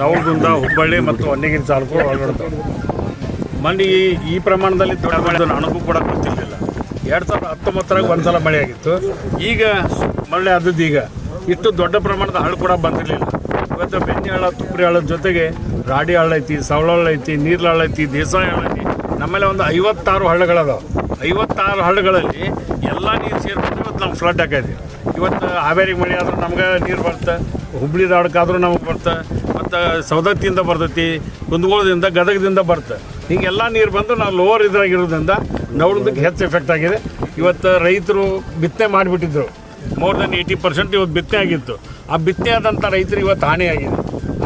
ನವಲಗುಂದ ಹುಬ್ಬಳ್ಳಿ ಮತ್ತು ಹೊನ್ನಿಗಿನ ತಾಲೂಕು ಒಳಗಡ್ತಾವೆ ಮೊನ್ನೆ ಈ ಪ್ರಮಾಣದಲ್ಲಿ ದೊಡ್ಡ ಮಳೆ ನನಗೂ ಕೂಡ ಗೊತ್ತಿರಲಿಲ್ಲ ಎರಡು ಸಾವಿರದ ಹತ್ತೊಂಬತ್ತರಾಗ ಒಂದು ಸಲ ಮಳೆ ಆಗಿತ್ತು ಈಗ ಮಳೆ ಆದದ್ದು ಈಗ. ಇಷ್ಟು ದೊಡ್ಡ ಪ್ರಮಾಣದ ಹಳ್ಳು ಕೂಡ ಬಂದಿರಲಿಲ್ಲ. ಇವತ್ತು ಬೆಣ್ಣೆ ಹಳ್ಳ ತುಪ್ಪರಿ ಹಳ್ಳದ ಜೊತೆಗೆ ರಾಡಿ ಹಳ್ಳ ಐತಿ ಸವಳ ಐತಿ ನೀರ್ಲ ಹಳ್ಳ ಐತಿ, ದೇಸಾಯಿ ಹಳ್ಳ ಐತಿ. ನಮ್ಮಲ್ಲಿ ಒಂದು ಐವತ್ತಾರು ಹಳ್ಳಗಳದಾವೆ. ಐವತ್ತಾರು ಹಳ್ಳಗಳಲ್ಲಿ ಎಲ್ಲ ನೀರು ಸೇರ್ಕೊಂಡು ಇವತ್ತು ನಾವು ಫ್ಲಡ್ ಆಕೈತಿ ಇವತ್ತು ಹಾವೇರಿಗೆ ಮಳೆ ಆದರೂ ನಮ್ಗೆ ನೀರು ಬರ್ತಾ ಹುಬ್ಳಿ ಧಾರವಾಡಕ್ಕಾದ್ರೂ ನಮಗೆ ಬರುತ್ತೆ. ಮತ್ತು ಸವದತ್ತಿಯಿಂದ ಬರ್ತೈತಿ, ಕುಂದಗೋಳದಿಂದ ಗದಗದಿಂದ ಬರ್ತದೆ ಹಿಂಗೆಲ್ಲ ನೀರು ಬಂದು ನಾವು ಲೋವರ್ ಇದ್ರಾಗಿರೋದ್ರಿಂದ ನೋಡೋದಕ್ಕೆ ಹೆಚ್ಚು ಎಫೆಕ್ಟ್ ಆಗಿದೆ. ಇವತ್ತು ರೈತರು ಬಿತ್ತನೆ ಮಾಡಿಬಿಟ್ಟಿದ್ರು. ಮೋರ್ ದೆನ್ ಏಯ್ಟಿ ಪರ್ಸೆಂಟ್ ಇವತ್ತು ಬಿತ್ತನೆ ಆಗಿತ್ತು. ಆ ಬಿತ್ತನೆ ಆದಂಥ ರೈತರು ಇವತ್ತು ಹಾನಿ ಆಗಿದೆ.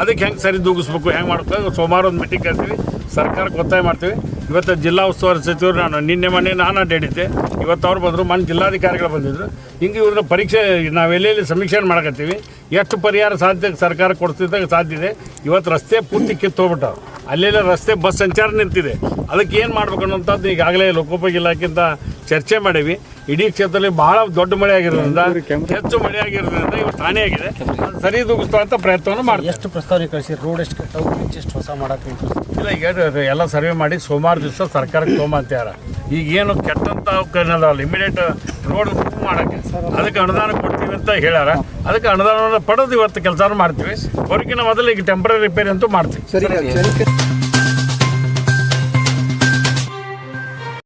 ಅದಕ್ಕೆ ಹೆಂಗೆ ಸರಿ ದೂಗಿಸ್ಬೇಕು, ಹೆಂಗೆ ಮಾಡ್ಬೇಕು ಸೋಮವಾರ ಒಂದು ಮೀಟಿಂಗ್ ಕರ್ತೀವಿ ಸರ್ಕಾರಕ್ಕೆ ಒತ್ತಾಯ ಮಾಡ್ತೀವಿ. ಇವತ್ತು ಜಿಲ್ಲಾ ಉಸ್ತುವಾರಿ ಸಚಿವರು ನಾನು ನಿನ್ನೆ ಮೊನ್ನೆ ನಾನು ಅಡ್ಡಾಡಿದ್ದೆ ಇವತ್ತು ಅವ್ರು ಬಂದರು, ಮನೆ ಜಿಲ್ಲಾಧಿಕಾರಿಗಳು ಬಂದಿದ್ದರು ಹಿಂಗೆ ಇವ್ರನ್ನ ಪರೀಕ್ಷೆ, ನಾವು ಎಲ್ಲೆಲ್ಲಿ ಸಮೀಕ್ಷೆ ಮಾಡಕತ್ತೀವಿ. ಎಷ್ಟು ಪರಿಹಾರ ಸಾಧ್ಯ ಸರ್ಕಾರ ಕೊಡ್ತಿದ್ದಾಗ ಸಾಧ್ಯ ಇದೆ. ಇವತ್ತು ರಸ್ತೆ ಪೂರ್ತಿ ಕಿತ್ತು ಹೋಗ್ಬಿಟ್ಟಾವ ಅಲ್ಲೆಲ್ಲ ರಸ್ತೆ ಬಸ್ ಸಂಚಾರ ನಿಂತಿದೆ. ಅದಕ್ಕೆ ಏನು ಮಾಡ್ಬೇಕು ಅನ್ನೋಂಥದ್ದು ಈಗಾಗಲೇ ಲೋಕೋಪಯೋಗಿ ಇಲಾಖೆಯಿಂದ ಚರ್ಚೆ ಮಾಡೀವಿ ಇಡೀ ಕ್ಷೇತ್ರದಲ್ಲಿ ಬಹಳ ದೊಡ್ಡ ಮಳೆ ಆಗಿರೋದ್ರಿಂದ ಹೆಚ್ಚು ಮಳೆ ಆಗಿರೋದ್ರಿಂದ ಇವು ಹಾನಿ ಆಗಿದೆ. ಸರಿ ಅಂತ ಪ್ರಯತ್ನವನ್ನು ಮಾಡಿ ಎಷ್ಟು ಪ್ರಸ್ತಾವನೆ ಕಳಿಸಿ? ರೋಡ್ ಎಷ್ಟು ಎಷ್ಟು ಹೊಸ ಮಾಡಕ್ಕೆ ಇಲ್ಲ ಈಗ ಎಲ್ಲ ಸರ್ವೆ ಮಾಡಿ ಸೋಮವಾರ ದಿವಸ ಸರ್ಕಾರಕ್ಕೆ ತೊಗೊಂಬಂತ್ಯಾರ ಈಗ ಏನು ಕೆಟ್ಟಂತ ಏನದಾವಲ್ಲ ಇಮಿಡಿಯೇಟ್ ರೋಡ್ ಮಾಡೋಕ್ಕೆ. ಅದಕ್ಕೆ ಅನುದಾನ ಕೊಡ್ತೀವಿ ಅಂತ ಹೇಳ್ಯಾರ. ಅದಕ್ಕೆ ಅನುದಾನವನ್ನು ಪಡೆದು ಇವತ್ತು ಕೆಲಸ ಮಾಡ್ತೀವಿ. ಹೊರಗಿನ ಮೊದಲು ಈಗ ಟೆಂಪ್ರರಿ ರಿಪೇರಿ ಅಂತೂ ಮಾಡ್ತೀವಿ. ಸರಿ.